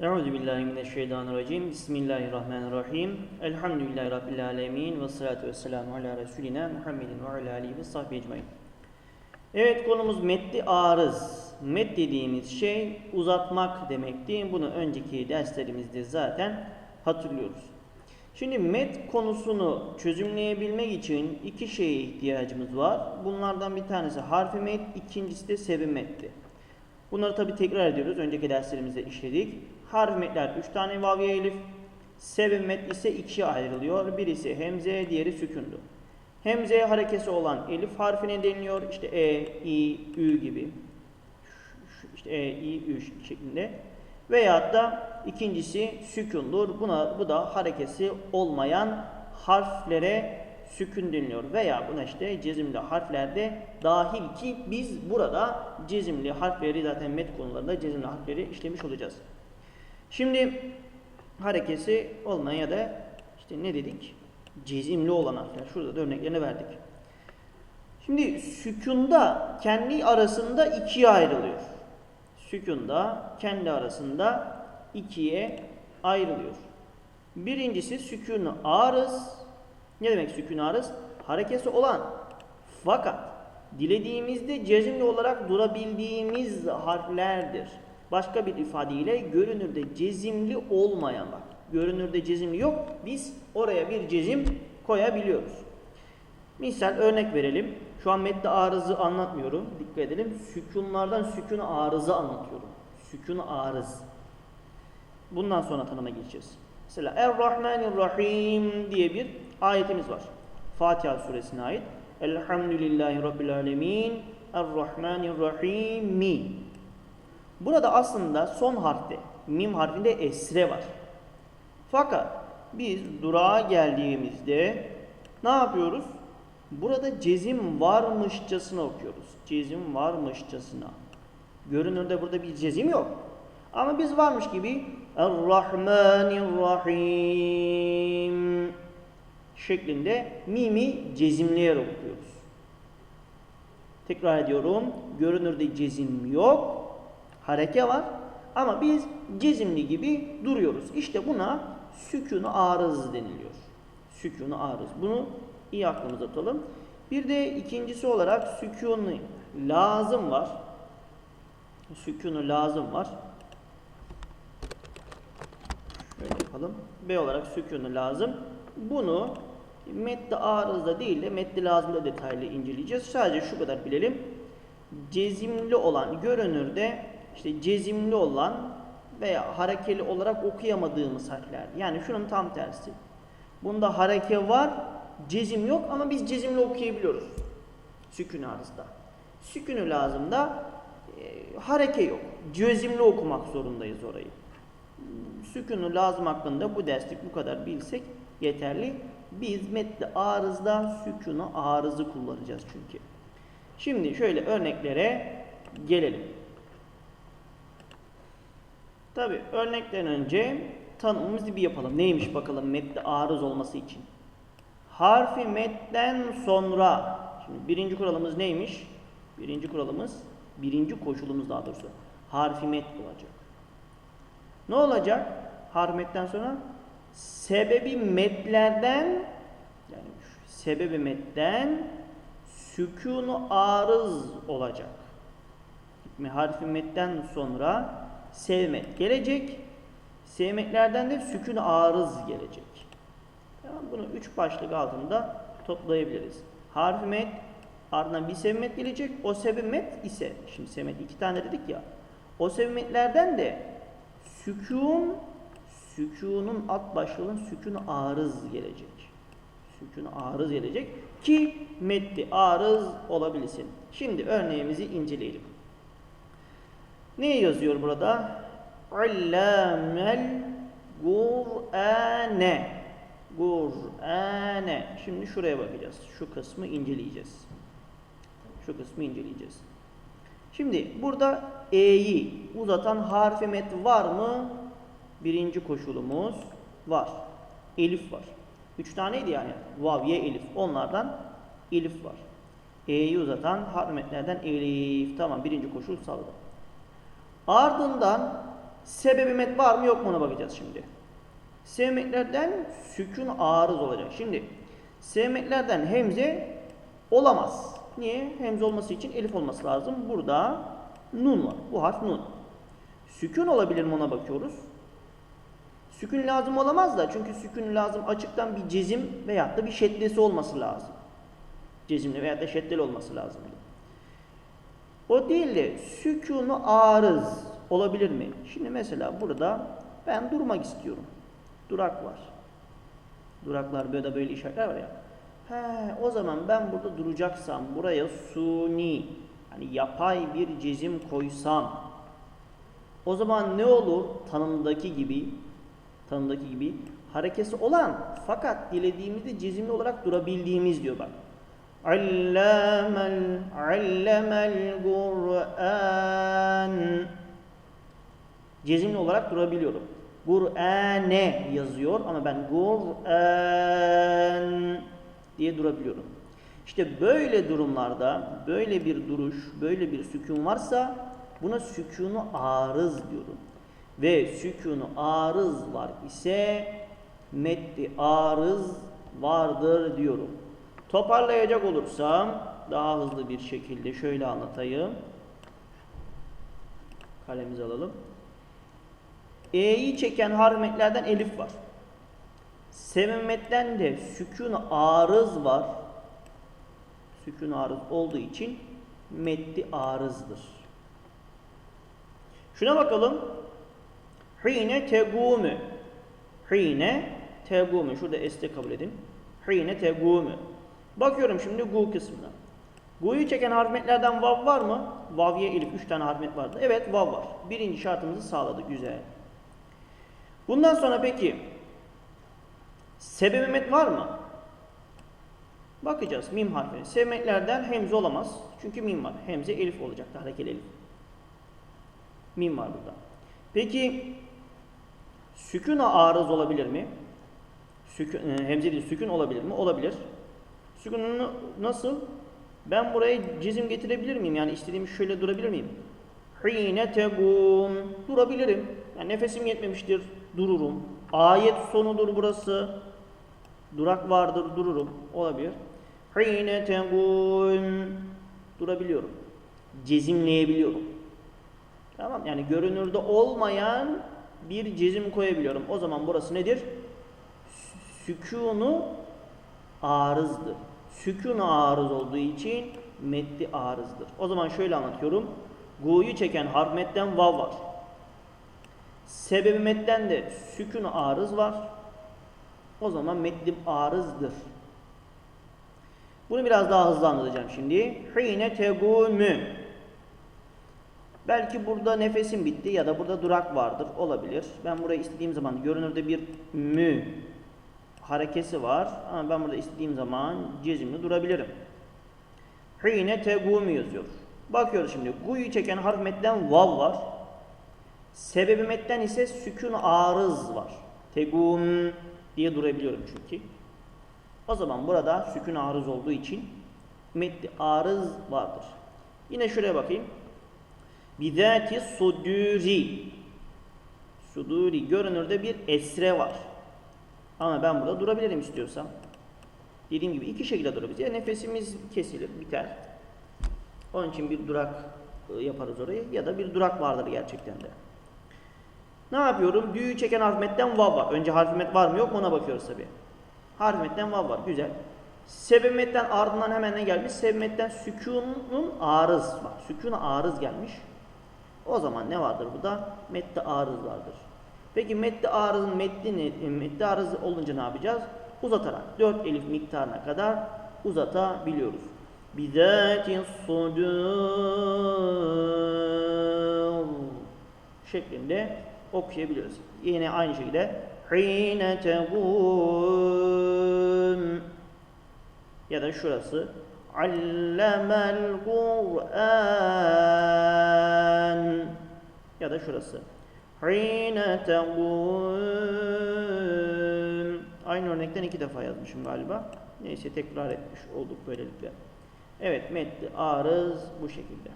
Euzu billahi mineşşeytanirracim. Bismillahirrahmanirrahim. Elhamdülillahi rabbil alamin ve salatu vesselamu ala resulina Muhammedin ve ala alihi ve sahbihi ecmaîn. Evet konumuz metli arız. Met dediğimiz şey uzatmak demekti. Bunu önceki derslerimizde zaten hatırlıyoruz. Şimdi met konusunu çözümleyebilmek için iki şeye ihtiyacımız var. Bunlardan bir tanesi harfi met, ikincisi de sebi metti. Bunları tabi tekrar ediyoruz. Önceki derslerimizde işledik. Harf metler 3 tane vaviye elif. Sebep met ise ikiye ayrılıyor. Birisi hemze, diğeri sükundu. Hemzeye harekesi olan elif harfine deniliyor. İşte e, i, ü gibi. İşte e, i, ü şeklinde. Veyahut da ikincisi sükundur. Buna bu da harekesi olmayan harflere sükun deniliyor. Veya buna işte cezimli harflerde dahil ki biz burada cezimli harfleri zaten met konularında cezimli harfleri işlemiş olacağız. Şimdi harekesi olmayan ya da işte ne dedik? Cezimli olan harfler. Şurada da örneklerini verdik. Şimdi sükunda kendi arasında ikiye ayrılıyor. Sükunda kendi arasında ikiye ayrılıyor. Birincisi sükunu arız. Ne demek sükun arız? Harekesi olan fakat dilediğimizde cezimli olarak durabildiğimiz harflerdir. Başka bir ifadeyle görünürde cezimli olmayan bak. Görünürde cezimli yok. Biz oraya bir cezim koyabiliyoruz. Misal örnek verelim. Şu an metni arızı anlatmıyorum. Dikkat edelim. Sükunlardan sükun arızı anlatıyorum. Sükun arız. Bundan sonra tanıma geçeceğiz. Mesela Er-Rahmanir-Rahim diye bir ayetimiz var. Fatiha suresine ait. Elhamdülillahi Rabbil Alemin Er-Rahmanir-Rahim Burada aslında son harfte, mim harfinde esre var. Fakat biz durağa geldiğimizde ne yapıyoruz? Burada cezim varmışçasına okuyoruz. Cezim varmışçasına. Görünürde burada bir cezim yok. Ama biz varmış gibi Er-Rahmanir-Rahim şeklinde mimi cezimleyerek okuyoruz. Tekrar ediyorum. Görünürde cezim yok. Hareke var. Ama biz cezimli gibi duruyoruz. İşte buna sükunu arız deniliyor. Sükunu arız. Bunu iyi aklımıza tutalım. Bir de ikincisi olarak sükunu lazım var. Sükunu lazım var. Şöyle yapalım. B olarak sükunu lazım. Bunu metni arızda değil de metni lazımda detaylı inceleyeceğiz. Sadece şu kadar bilelim. Cezimli olan görünürde işte cezimli olan veya harekeli olarak okuyamadığımız harfler. Yani şunun tam tersi. Bunda hareke var, cezim yok ama biz cezimli okuyabiliyoruz. Sükun arızda. Sükünü lazımda e, hareke yok. Cezimli okumak zorundayız orayı. Sükunu lazım hakkında bu derslik bu kadar bilsek yeterli. Biz metli arızda sükunu arızı kullanacağız çünkü. Şimdi şöyle örneklere gelelim. Tabi örnekten önce tanımımızı bir yapalım. Neymiş bakalım metli arız olması için. Harfi metten sonra şimdi birinci kuralımız neymiş? Birinci kuralımız, birinci koşulumuz daha doğrusu harfi met olacak. Ne olacak? Harfi metten sonra sebebi metlerden yani sebebi metten sükunu arız olacak. Harfi metten sonra sevmet gelecek. Sevmeklerden de sükun arız gelecek. Tamam, bunu üç başlık altında toplayabiliriz. Harfi met, ardından bir sevmet gelecek. O sevmet ise, şimdi sevmet iki tane dedik ya. O sevmetlerden de sükun, sükunun alt başlığının sükun arız gelecek. Sükun arız gelecek ki metli arız olabilsin. Şimdi örneğimizi inceleyelim. Ne yazıyor burada? Allamel Kur'ane. Kur'ane. Şimdi şuraya bakacağız. Şu kısmı inceleyeceğiz. Şu kısmı inceleyeceğiz. Şimdi burada E'yi uzatan harfi met var mı? Birinci koşulumuz var. Elif var. Üç taneydi yani. Vav, ye, elif. Onlardan elif var. E'yi uzatan harfi metlerden elif. Tamam birinci koşul sağladı. Ardından Sebebi met var mı yok mu ona bakacağız şimdi. Sevmeklerden sükun arız olacak. Şimdi sevmeklerden hemze olamaz. Niye? Hemze olması için elif olması lazım. Burada nun var. Bu harf nun. Sükun olabilir mi ona bakıyoruz. Sükun lazım olamaz da çünkü sükun lazım açıktan bir cezim veyahut da bir şeddesi olması lazım. Cezimli veyahut da şeddeli olması lazım. O değil de sükunu arız olabilir mi? Şimdi mesela burada ben durmak istiyorum. Durak var. Duraklar böyle böyle işaretler var ya. He, o zaman ben burada duracaksam buraya suni hani yapay bir cezim koysam o zaman ne olur? Tanımdaki gibi tanımdaki gibi harekesi olan fakat dilediğimizde cezimli olarak durabildiğimiz diyor bak. Allamel allemel Kur'an Cezimli olarak durabiliyorum. Kur'ane yazıyor ama ben Kur'an diye durabiliyorum. İşte böyle durumlarda böyle bir duruş, böyle bir sükun varsa buna sükunu arız diyorum. Ve sükunu arız var ise meddi arız vardır diyorum. Toparlayacak olursam daha hızlı bir şekilde şöyle anlatayım. Kalemizi alalım. E'yi çeken harflerden elif var. Sememetten de sükun arız var. Sükun arız olduğu için meddi arızdır. Şuna bakalım. Hine tegumü. Hine tegumü. Şurada este kabul edin. Hine tegumü. Bakıyorum şimdi gu kısmına. Gu'yu çeken harfmetlerden vav var mı? Vav'ye elif. Üç tane harfmet vardı. Evet vav var. Birinci şartımızı sağladık. Güzel. Bundan sonra peki sebebimet var mı? Bakacağız mim harfine. Sevmeklerden hemze olamaz. Çünkü mim var. Hemze elif olacaktı. Harekeli elif. Mim var burada. Peki sükuna arız olabilir mi? Sükun, e, hemze değil sükun olabilir mi? Olabilir. Sükununu nasıl? Ben buraya cizim getirebilir miyim? Yani istediğim şöyle durabilir miyim? Hine tegum. Durabilirim. Yani nefesim yetmemiştir. Dururum. Ayet sonudur burası. Durak vardır. Dururum. Olabilir. Hine tegum. Durabiliyorum. Cezimleyebiliyorum. Tamam yani görünürde olmayan bir cezim koyabiliyorum. O zaman burası nedir? Sükunu arızdır. Sükun arız olduğu için meddi arızdır. O zaman şöyle anlatıyorum. Gu'yu çeken harf metten vav var. Sebebi metten de sükun arız var. O zaman meddim arızdır. Bunu biraz daha hızlı anlatacağım şimdi. Hine tegumü. Belki burada nefesim bitti ya da burada durak vardır. Olabilir. Ben burayı istediğim zaman görünürde bir mü harekesi var. Ama ben burada istediğim zaman cezimli durabilirim. Hine tegumü yazıyor. Bakıyoruz şimdi. Gu'yu çeken harf metten vav var. Sebebi metten ise sükun arız var. Tegum diye durabiliyorum çünkü. O zaman burada sükun arız olduğu için metni arız vardır. Yine şuraya bakayım. Bidati suduri. Suduri görünürde bir esre var. Ama ben burada durabilirim istiyorsam. Dediğim gibi iki şekilde durabiliriz. Ya nefesimiz kesilir, biter. Onun için bir durak e, yaparız orayı ya da bir durak vardır gerçekten de. Ne yapıyorum? Düğü çeken harfmetten vav var. Önce harfmet var mı yok mu ona bakıyoruz tabi. Harfmetten vav var. Güzel. Sebemetten ardından hemen ne gelmiş? Sebemetten sükunun arız var. Sükun arız gelmiş. O zaman ne vardır bu da? Mette arız vardır. Peki meddi arızın meddi, ne, meddi arız olunca ne yapacağız? Uzatarak 4 elif miktarına kadar uzatabiliyoruz. Bizati sudur şeklinde okuyabiliyoruz. Yine aynı şekilde hine tegum ya da şurası allemel Kur'an ya da şurası hine tegum aynı örnekten iki defa yazmışım galiba. Neyse tekrar etmiş olduk böylelikle. Evet metni arız bu şekilde.